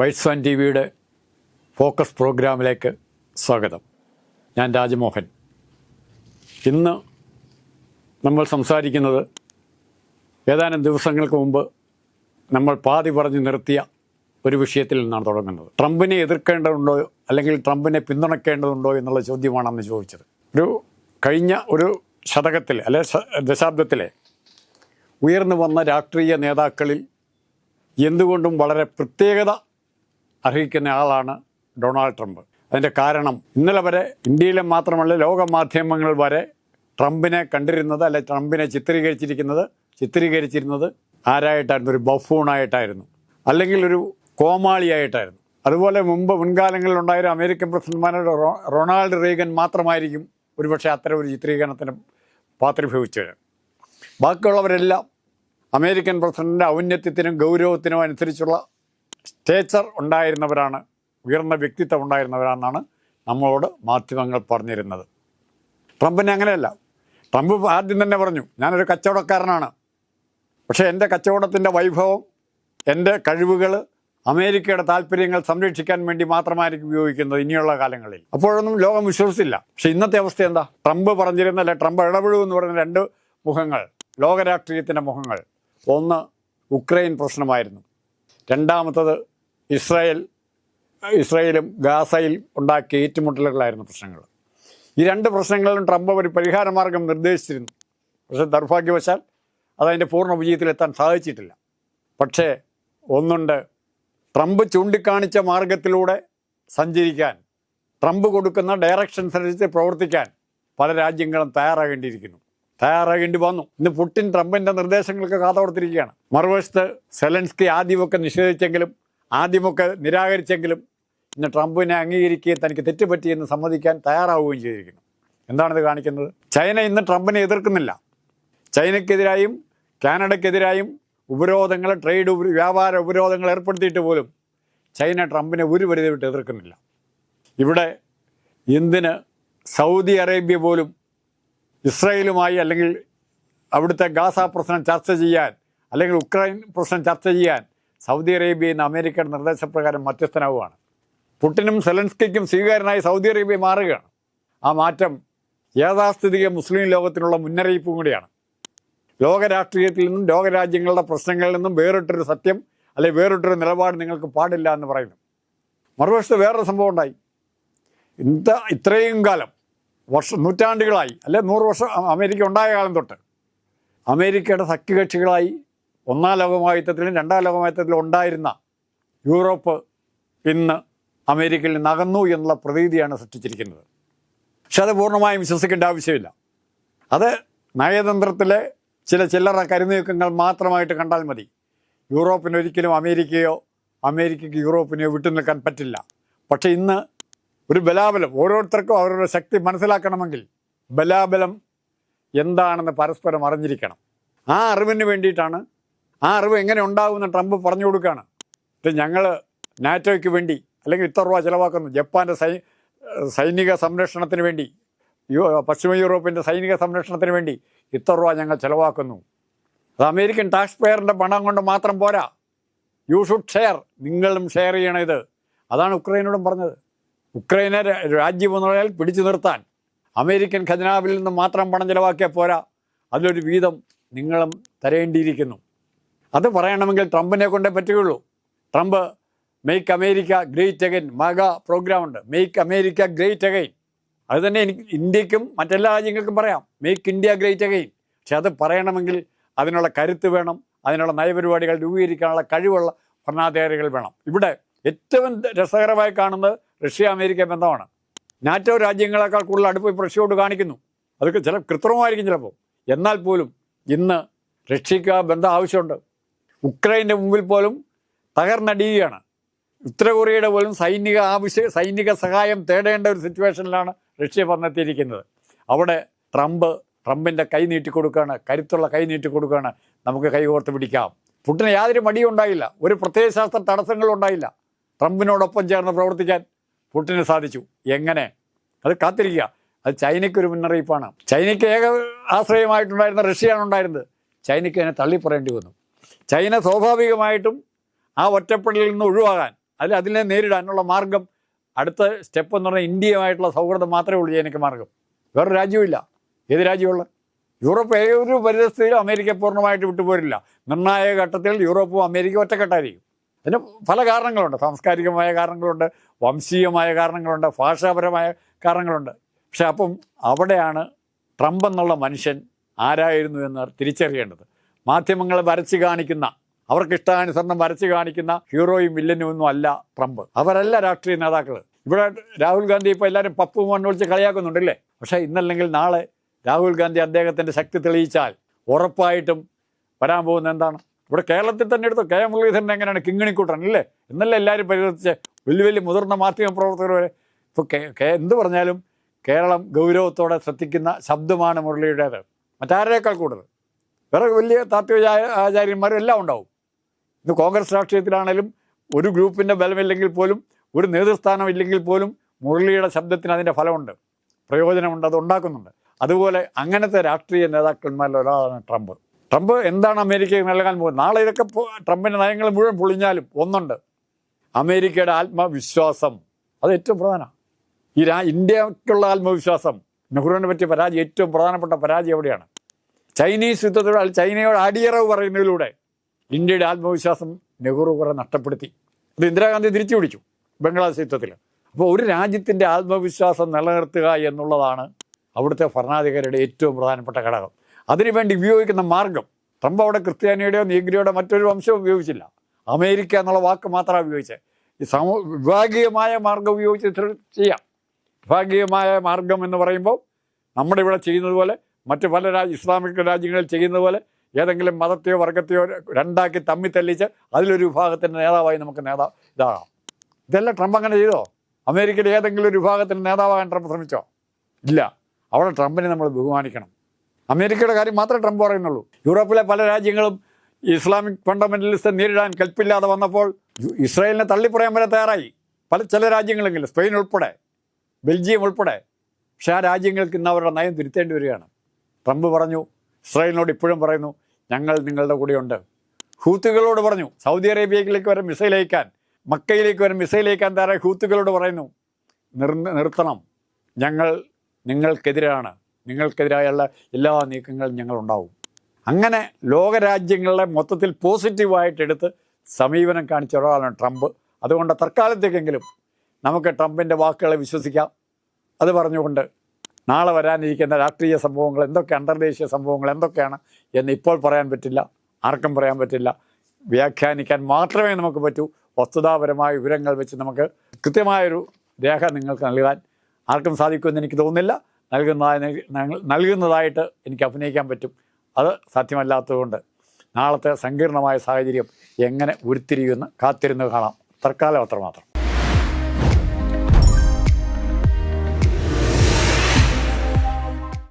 Whites and T വിയുടെ focus പ്രോഗ്രാമിലേക്ക് സ്വാഗതം. ഞാൻ രാജമോഹൻ. ഇന്ന് നമ്മൾ സംസാരിക്കുന്നത് ഏതാനും ദിവസങ്ങൾക്ക് മുമ്പ് നമ്മൾ പാതി പറഞ്ഞു നിർത്തിയ ഒരു വിഷയത്തിൽ നിന്നാണ് തുടങ്ങുന്നത്. ട്രംപിനെ എതിർക്കേണ്ടതുണ്ടോ അല്ലെങ്കിൽ ട്രംപിനെ പിന്തുണയ്ക്കേണ്ടതുണ്ടോ എന്നുള്ള ചോദ്യമാണെന്ന് ചോദിച്ചത്. ഒരു കഴിഞ്ഞ ഒരു ശതകത്തിൽ അല്ലെ ദശാബ്ദത്തിലെ ഉയർന്നു വന്ന രാഷ്ട്രീയ നേതാക്കളിൽ എന്തുകൊണ്ടും വളരെ പ്രത്യേകത അർഹിക്കുന്ന ആളാണ് ഡൊണാൾഡ് ട്രംപ്. അതിന്റെ കാരണം ഇന്നലെ വരെ ഇന്ത്യയിലെ മാത്രമല്ല ലോക മാധ്യമങ്ങൾ വരെ ട്രംപിനെ കണ്ടിരുന്നത് അല്ലെ ട്രംപിനെ ചിത്രീകരിച്ചിരിക്കുന്നത് ചിത്രീകരിച്ചിരുന്നത് ആരായിട്ടായിരുന്നു? ഒരു ബഫൂണായിട്ടായിരുന്നു. അല്ലെങ്കിൽ ഒരു കോമാളിയായിട്ടായിരുന്നു. അതുപോലെ മുമ്പ് മുൻകാലങ്ങളിൽ ഉണ്ടായിരുന്ന അമേരിക്കൻ പ്രസിഡന്റ്മാരുടെ റൊണാൾഡ് റീഗൻ മാത്രമായിരിക്കും ഒരുപക്ഷെ അത്തരം ഒരു ചിത്രീകരണത്തിന് പാത്രീഭവിച്ചത് ബാക്കിയുള്ളവരെല്ലാം അമേരിക്കൻ പ്രസിഡന്റിന്റെ ഔന്നത്യത്തിനും ഗൗരവത്തിനും അനുസരിച്ചുള്ള സ്റ്റേച്ചർ ഉണ്ടായിരുന്നവരാണ് ഉയർന്ന വ്യക്തിത്വം ഉണ്ടായിരുന്നവരാണെന്നാണ് നമ്മളോട് മാധ്യമങ്ങൾ പറഞ്ഞിരുന്നത്. ട്രംപിനെ അങ്ങനെയല്ല. ട്രംപ് ആദ്യം തന്നെ പറഞ്ഞു ഞാനൊരു കച്ചവടക്കാരനാണ്. പക്ഷേ എന്റെ കച്ചവടത്തിന്റെ വൈഭവം എന്റെ കഴിവുകൾ അമേരിക്കയുടെ താല്പര്യങ്ങൾ സംരക്ഷിക്കാൻ വേണ്ടി മാത്രമായിരിക്കും ഉപയോഗിക്കുന്നത് ഇനിയുള്ള കാലങ്ങളിൽ. അപ്പോഴൊന്നും ലോകം വിശ്വസിച്ചില്ല. പക്ഷേ ഇന്നത്തെ അവസ്ഥ എന്താ? ട്രംപ് പറഞ്ഞിരുന്ന അല്ലെ ട്രംപ് ഇടപെടൂ എന്ന് പറയുന്ന രണ്ട് മുഖങ്ങൾ ലോകരാഷ്ട്രീയത്തിന്റെ മുഖങ്ങൾ. ഒന്ന് ഉക്രൈൻ പ്രശ്നമായിരുന്നു. രണ്ടാമത്തത് ഇസ്രായേൽ ഇസ്രായേലും ഗാസയിൽ ഉണ്ടാക്കിയ ഏറ്റുമുട്ടലുകളായിരുന്നു പ്രശ്നങ്ങൾ. ഈ രണ്ട് പ്രശ്നങ്ങളിലും ട്രംപ് ഒരു പരിഹാര മാർഗം നിർദ്ദേശിച്ചിരുന്നു. പക്ഷേ ദൗർഭാഗ്യവശാൽ അതതിന്റെ പൂർണ വിജയത്തിലെത്താൻ സാധിച്ചിട്ടില്ല. പക്ഷേ ഒന്നുണ്ട് ട്രംപ് ചൂണ്ടിക്കാണിച്ച മാർഗത്തിലൂടെ സഞ്ചരിക്കാൻ ട്രംപ് കൊടുക്കുന്ന ഡയറക്ഷൻസ് അനുസരിച്ച് പ്രവർത്തിക്കാൻ പല രാജ്യങ്ങളും തയ്യാറാകേണ്ടിയിരിക്കുന്നു. തയ്യാറാകേണ്ടി വന്നു. ഇന്ന് പുടിൻ ട്രംപിന്റെ നിർദ്ദേശങ്ങൾക്ക് കാതോർത്തിരിക്കുകയാണ്. മറുവശത്ത് സെലൻസ്കി ആദ്യമൊക്കെ നിഷേധിച്ചെങ്കിലും ആദ്യമൊക്കെ നിരാകരിച്ചെങ്കിലും ഇന്ന് ട്രംപിനെ അംഗീകരിക്കുകയും തനിക്ക് തെറ്റുപറ്റിയെന്ന് സമ്മതിക്കാൻ തയ്യാറാവുകയും ചെയ്തിരിക്കുന്നു. എന്താണിത് കാണിക്കുന്നത്? ചൈന ഇന്ന് ട്രംപിനെ എതിർക്കുന്നില്ല. ചൈനയ്ക്കെതിരായും കാനഡയ്ക്കെതിരായും ഉപരോധങ്ങൾ ട്രേഡ് വ്യാപാര ഉപരോധങ്ങൾ ഏർപ്പെടുത്തിയിട്ട് പോലും ചൈന ട്രംപിനെ ഒരു പരിധി വിട്ട് എതിർക്കുന്നില്ല. ഇവിടെ എന്തിന് സൗദി അറേബ്യ പോലും ഇസ്രായേലുമായി അല്ലെങ്കിൽ അവിടുത്തെ ഗാസ പ്രശ്നം ചർച്ച ചെയ്യാൻ അല്ലെങ്കിൽ ഉക്രൈൻ പ്രശ്നം ചർച്ച ചെയ്യാൻ സൗദി അറേബ്യ ഇന്ന് അമേരിക്കയുടെ നിർദ്ദേശപ്രകാരം മധ്യസ്ഥനാവുകയാണ്. പുട്ടിനും സെലൻസ്കിക്കും സ്വീകാരനായി സൗദി അറേബ്യ മാറുകയാണ്. ആ മാറ്റം യാഥാസ്ഥിതിക മുസ്ലിം ലോകത്തിനുള്ള മുന്നറിയിപ്പും കൂടിയാണ്. ലോകരാഷ്ട്രീയത്തിൽ നിന്നും ലോകരാജ്യങ്ങളുടെ പ്രശ്നങ്ങളിൽ നിന്നും വേറിട്ടൊരു സത്യം അല്ലെങ്കിൽ വേറിട്ടൊരു നിലപാട് നിങ്ങൾക്ക് പാടില്ല എന്ന് പറയുന്നു. മറുവശത്ത് വേറൊരു സംഭവം ഉണ്ടായി. ഇന്ത ഇത്രയും കാലം വർഷം നൂറ്റാണ്ടുകളായി അല്ലെ നൂറ് വർഷം അമേരിക്ക ഉണ്ടായ കാലം തൊട്ട്. അമേരിക്കയുടെ സഖ്യകക്ഷികളായി ഒന്നാം ലോകമഹായുദ്ധത്തിലും രണ്ടാം ലോകമഹായുദ്ധത്തിലും ഉണ്ടായിരുന്ന യൂറോപ്പ് ഇന്ന് അമേരിക്കയിൽ നിന്ന് അകന്നു എന്നുള്ള പ്രതീതിയാണ് സൃഷ്ടിച്ചിരിക്കുന്നത്. പക്ഷെ അത് പൂർണമായും വിശ്വസിക്കേണ്ട ആവശ്യമില്ല. അത് നയതന്ത്രത്തിലെ ചില ചില്ലറ കരുനീക്കങ്ങൾ മാത്രമായിട്ട് കണ്ടാൽ മതി. യൂറോപ്പിന് ഒരിക്കലും അമേരിക്കയോ അമേരിക്കയ്ക്ക് യൂറോപ്പിനെയോ വിട്ടു നിൽക്കാൻ പറ്റില്ല. പക്ഷേ ഇന്ന് ഒരു ബലാബലം. ഓരോരുത്തർക്കും അവരുടെ ശക്തി മനസ്സിലാക്കണമെങ്കിൽ ബലാബലം എന്താണെന്ന് പരസ്പരം അറിഞ്ഞിരിക്കണം. ആ അറിവിന് വേണ്ടിയിട്ടാണ് ആ അറിവ് എങ്ങനെ ഉണ്ടാകുമെന്ന് ട്രംപ് പറഞ്ഞു കൊടുക്കുകയാണ്. ഇത് ഞങ്ങൾ നാറ്റോയ്ക്ക് വേണ്ടി അല്ലെങ്കിൽ ഇത്ര രൂപ ചിലവാക്കുന്നു. ജപ്പാന്റെ സൈ സൈനിക സംരക്ഷണത്തിന് വേണ്ടി യു പശ്ചിമ യൂറോപ്പിന്റെ സൈനിക സംരക്ഷണത്തിന് വേണ്ടി ഇത്ര രൂപ ഞങ്ങൾ ചിലവാക്കുന്നു. അത് അമേരിക്കൻ ടാക്സ് പെയറിന്റെ പണം കൊണ്ട് മാത്രം പോരാ. You should share. നിങ്ങളും ഷെയർ ചെയ്യണം ഇത്. അതാണ് ഉക്രൈനോടും പറഞ്ഞത്. ഉക്രൈനെ രാ- രാജ്യം എന്ന് പറഞ്ഞാൽ പിടിച്ചു നിർത്താൻ. അമേരിക്കൻ ഖജനാവിൽ നിന്ന് മാത്രം പണം ചിലവാക്കിയാൽ പോരാ. അതിലൊരു വീതം നിങ്ങളും തരേണ്ടിയിരിക്കുന്നു. അത് പറയണമെങ്കിൽ ട്രംപിനെ കൊണ്ടേ പറ്റുകയുള്ളൂ. Trump make America great again MAGA program ഉണ്ട് മെയ്ക്ക് അമേരിക്ക ഗ്രേറ്റ് അഗൈൻ അത് തന്നെ എനിക്ക് ഇന്ത്യക്കും മറ്റെല്ലാ രാജ്യങ്ങൾക്കും പറയാം. മെയ്ക്ക് ഇന്ത്യ ഗ്രേറ്റ് അഗൈൻ പക്ഷെ അത് പറയണമെങ്കിൽ അതിനുള്ള കരുത്ത് വേണം. അതിനുള്ള നയപരിപാടികൾ രൂപീകരിക്കാനുള്ള കഴിവുള്ള ഭരണാധികാരികൾ വേണം. ഇവിടെ ഏറ്റവും രസകരമായി കാണുന്നത് റഷ്യ അമേരിക്ക ബന്ധമാണ്. നാറ്റോ രാജ്യങ്ങളെക്കാൾ കൂടുതൽ അടുപ്പ് റഷ്യയോട് കാണിക്കുന്നു. അതൊക്കെ ചില കൃത്രിമമായിരിക്കും ചിലപ്പോൾ. എന്നാൽ പോലും ഇന്ന് റഷ്യക്ക് ആ ബന്ധം ആവശ്യമുണ്ട്. ഉക്രൈന്റെ മുമ്പിൽ പോലും തകർന്നടിയുകയാണ്. ഉത്തര കൊറിയയുടെ പോലും സൈനിക ആവശ്യ സൈനിക സഹായം തേടേണ്ട ഒരു സിറ്റുവേഷനിലാണ് റഷ്യ വന്നെത്തിയിരിക്കുന്നത്. അവിടെ ട്രംപ് ട്രംപിന്റെ കൈ നീട്ടിക്കൊടുക്കുകയാണ് കരുത്തുള്ള കൈ നീട്ടിക്കൊടുക്കുകയാണ് നമുക്ക് കൈകോർത്ത് പിടിക്കാം. പുട്ടിന് യാതൊരു മടിയും ഉണ്ടായില്ല. ഒരു പ്രത്യയശാസ്ത്ര തടസ്സങ്ങളും ഉണ്ടായില്ല. ട്രംപിനോടൊപ്പം ചേർന്ന് പ്രവർത്തിക്കാൻ പുട്ടിന് സാധിച്ചു. എങ്ങനെ? അത് കാത്തിരിക്കുക. അത് ചൈനയ്ക്ക് ഒരു മുന്നറിയിപ്പാണ്. ചൈനയ്ക്ക് ഏക ആശ്രയമായിട്ടുണ്ടായിരുന്ന റഷ്യയാണ് ഉണ്ടായിരുന്നത്. ചൈനയ്ക്ക് അതിനെ തള്ളിപ്പറയേണ്ടി വന്നു. ചൈന സ്വാഭാവികമായിട്ടും ആ ഒറ്റപ്പെടലിൽ നിന്ന് ഒഴിവാകാൻ അതിൽ അതിനെ നേരിടാനുള്ള മാർഗം അടുത്ത സ്റ്റെപ്പ് എന്ന് പറഞ്ഞാൽ ഇന്ത്യയുമായിട്ടുള്ള സൗഹൃദം മാത്രമേ ഉള്ളൂ ചൈനയ്ക്ക് മാർഗം. വേറൊരു രാജ്യമില്ല ഏത് രാജ്യമുള്ള? യൂറോപ്പ് ഏതൊരു പരിതസ്ഥിതിയിലും അമേരിക്ക പൂർണമായിട്ട് വിട്ടുപോരില്ല. നിർണായക ഘട്ടത്തിൽ യൂറോപ്പും അമേരിക്കയും ഒറ്റക്കെട്ടായിരിക്കും. അതിന് പല കാരണങ്ങളുണ്ട്. സാംസ്കാരികമായ കാരണങ്ങളുണ്ട് വംശീയമായ കാരണങ്ങളുണ്ട് ഭാഷാപരമായ കാരണങ്ങളുണ്ട്. പക്ഷെ അപ്പം അവിടെയാണ് ട്രംപ് എന്നുള്ള മനുഷ്യൻ ആരായിരുന്നു എന്ന് തിരിച്ചറിയേണ്ടത്. മാധ്യമങ്ങൾ വരച്ച് കാണിക്കുന്ന അവർക്ക് ഇഷ്ടാനുസരണം വരച്ച് കാണിക്കുന്ന ഹീറോയും വില്ലനും ഒന്നും അല്ല ട്രംപ്. അവരല്ല രാഷ്ട്രീയ നേതാക്കൾ. ഇവിടെ രാഹുൽ ഗാന്ധി ഇപ്പോൾ എല്ലാവരും പപ്പു മോൻ വിളിച്ച് കളിയാക്കുന്നുണ്ടല്ലേ? പക്ഷേ ഇന്നല്ലെങ്കിൽ നാളെ രാഹുൽ ഗാന്ധി അദ്ദേഹത്തിന്റെ ശക്തി തെളിയിച്ചാൽ ഉറപ്പായിട്ടും വരാൻ പോകുന്ന എന്താണ്? ഇവിടെ കേരളത്തിൽ തന്നെ എടുത്തു? കെ. മുരളീധരൻ എങ്ങനെയാണ് കിങ്ങിണിക്കൂട്ടൻ അല്ലേ? എന്നല്ല എല്ലാവരും പരിവർത്തിച്ച് വലിയ വലിയ മുതിർന്ന മാധ്യമ പ്രവർത്തകർ വരെ. ഇപ്പോൾ എന്ത് പറഞ്ഞാലും കേരളം ഗൗരവത്തോടെ ശ്രദ്ധിക്കുന്ന ശബ്ദമാണ് മുരളിയുടേത്. മറ്റാരേക്കാൾ കൂടുതൽ? വേറെ വലിയ താത്വിക ആചാര്യന്മാരും എല്ലാം ഉണ്ടാവും. ഇന്ന് കോൺഗ്രസ് രാഷ്ട്രീയത്തിലാണേലും ഒരു ഗ്രൂപ്പിന്റെ ബലമില്ലെങ്കിൽ പോലും ഒരു നേതൃസ്ഥാനം ഇല്ലെങ്കിൽ പോലും മുരളിയുടെ ശബ്ദത്തിന് അതിന്റെ ഫലമുണ്ട്. പ്രയോജനമുണ്ട് അത് ഉണ്ടാക്കുന്നുണ്ട്. അതുപോലെ അങ്ങനത്തെ രാഷ്ട്രീയ നേതാക്കന്മാരിൽ ഒരാളാണ് ട്രംപ്. ട്രംപ് എന്താണ് അമേരിക്കയ്ക്ക് നൽകാൻ പോകുന്നത്? നാളെ ഇതൊക്കെ ട്രംപിന്റെ നയങ്ങൾ മുഴുവൻ പൊളിഞ്ഞാലും ഒന്നുണ്ട്. അമേരിക്കയുടെ ആത്മവിശ്വാസം. അത് ഏറ്റവും പ്രധാനമാണ് ഈ രാ ഇന്ത്യക്കുള്ള ആത്മവിശ്വാസം. നെഹ്റുവിനെ പറ്റിയ പരാജയം ഏറ്റവും പ്രധാനപ്പെട്ട പരാജയം എവിടെയാണ്? ചൈനീസ് യുദ്ധത്തോട് ചൈനയോട് അടിയറവ് പറയുന്നതിലൂടെ ഇന്ത്യയുടെ ആത്മവിശ്വാസം നെഹ്റു കുറെ നഷ്ടപ്പെടുത്തി. അത് ഇന്ദിരാഗാന്ധി തിരിച്ചു പിടിച്ചു ബംഗ്ലാദേശ് യുദ്ധത്തിൽ അപ്പോൾ ഒരു രാജ്യത്തിന്റെ ആത്മവിശ്വാസം നിലനിർത്തുക എന്നുള്ളതാണ് അവിടുത്തെ ഭരണാധികാരിയുടെ ഏറ്റവും പ്രധാനപ്പെട്ട ഘടകം. അതിനുവേണ്ടി ഉപയോഗിക്കുന്ന മാർഗം. ട്രംപ് അവിടെ ക്രിസ്ത്യാനിയുടെയോ നീഗ്രിയുടെയോ മറ്റൊരു വംശവും ഉപയോഗിച്ചില്ല. അമേരിക്ക എന്നുള്ള വാക്ക് മാത്രമാണ് ഉപയോഗിച്ചത്. ഈ സമൂ വിഭാഗീയമായ മാർഗം ഉപയോഗിച്ച് ചെയ്യാം. വിഭാഗീയമായ മാർഗം എന്ന് പറയുമ്പോൾ നമ്മുടെ ഇവിടെ ചെയ്യുന്നത് പോലെ മറ്റ് പല രാജ്യ ഇസ്ലാമിക രാജ്യങ്ങളിൽ ചെയ്യുന്നത് പോലെ ഏതെങ്കിലും മതത്തെയോ വർഗത്തെയോ രണ്ടാക്കി തമ്മി തെല്ലിച്ച് അതിലൊരു വിഭാഗത്തിന്റെ നേതാവായി നമുക്ക് നേതാ ഇതാകാം. ഇതെല്ലാം ട്രംപ് അങ്ങനെ ചെയ്തോ? അമേരിക്കയിലെ ഏതെങ്കിലും ഒരു വിഭാഗത്തിന്റെ നേതാവാകാൻ ട്രംപ് ശ്രമിച്ചോ? ഇല്ല. അവിടെ ട്രംപിനെ നമ്മൾ ബഹുമാനിക്കണം. അമേരിക്കയുടെ കാര്യം മാത്രമേ ട്രംപ് പറയുന്നുള്ളൂ. യൂറോപ്പിലെ പല രാജ്യങ്ങളും ഇസ്ലാമിക് ഫണ്ടമെന്റലിസ്റ്റ് നേരിടാൻ കൽപ്പില്ലാതെ വന്നപ്പോൾ ഇസ്രായേലിനെ തള്ളിപ്പറയാൻ വരെ തയ്യാറായി. പല ചില രാജ്യങ്ങളെങ്കിലും സ്പെയിൻ ഉൾപ്പെടെ ബെൽജിയം ഉൾപ്പെടെ. പക്ഷേ ആ രാജ്യങ്ങൾക്ക് ഇന്ന് അവരുടെ നയം തിരുത്തേണ്ടി വരികയാണ്. ട്രംപ് പറഞ്ഞു ഇസ്രായേലിനോട് ഇപ്പോഴും പറയുന്നു ഞങ്ങൾ നിങ്ങളുടെ കൂടെയുണ്ട്. ഹൂത്തുകളോട് പറഞ്ഞു സൗദി അറേബ്യയിലേക്ക് വരെ മിസൈൽ അയക്കാൻ മക്കയിലേക്ക് വരെ മിസൈൽ അയക്കാൻ തയ്യാറായി. ഹൂത്തുകളോട് പറയുന്നു നിർ നിർത്തണം. ഞങ്ങൾ നിങ്ങൾക്കെതിരാണ്. നിങ്ങൾക്കെതിരായുള്ള എല്ലാ നീക്കങ്ങളും ഞങ്ങളുണ്ടാവും. അങ്ങനെ ലോകരാജ്യങ്ങളെ മൊത്തത്തിൽ പോസിറ്റീവായിട്ടെടുത്ത് സമീപനം കാണിച്ച ഒരാളാണ് ട്രംപ്. അതുകൊണ്ട് തൽക്കാലത്തേക്കെങ്കിലും നമുക്ക് ട്രംപിന്റെ വാക്കുകളെ വിശ്വസിക്കാം. അത് പറഞ്ഞുകൊണ്ട് നാളെ വരാനിരിക്കുന്ന രാഷ്ട്രീയ സംഭവങ്ങൾ എന്തൊക്കെ അന്തർദേശീയ സംഭവങ്ങൾ എന്തൊക്കെയാണ് എന്ന് ഇപ്പോൾ പറയാൻ പറ്റില്ല ആർക്കും പറയാൻ പറ്റില്ല. വ്യാഖ്യാനിക്കാൻ മാത്രമേ നമുക്ക് പറ്റൂ. വസ്തുതാപരമായ വിവരങ്ങൾ വെച്ച് നമുക്ക് കൃത്യമായൊരു രേഖ നിങ്ങൾക്ക് നൽകാൻ ആർക്കും സാധിക്കുമെന്ന് എനിക്ക് തോന്നുന്നില്ല. നൽകുന്നതായി നൽകുന്നതായിട്ട് എനിക്ക് അഭിനയിക്കാൻ പറ്റും. അത് സാധ്യമല്ലാത്തതുകൊണ്ട് നാളത്തെ സങ്കീർണമായ സാഹചര്യം എങ്ങനെ ഉരുത്തിരിയുമെന്ന് കാത്തിരുന്ന് കാണാം. തൽക്കാലം അത്രമാത്രം.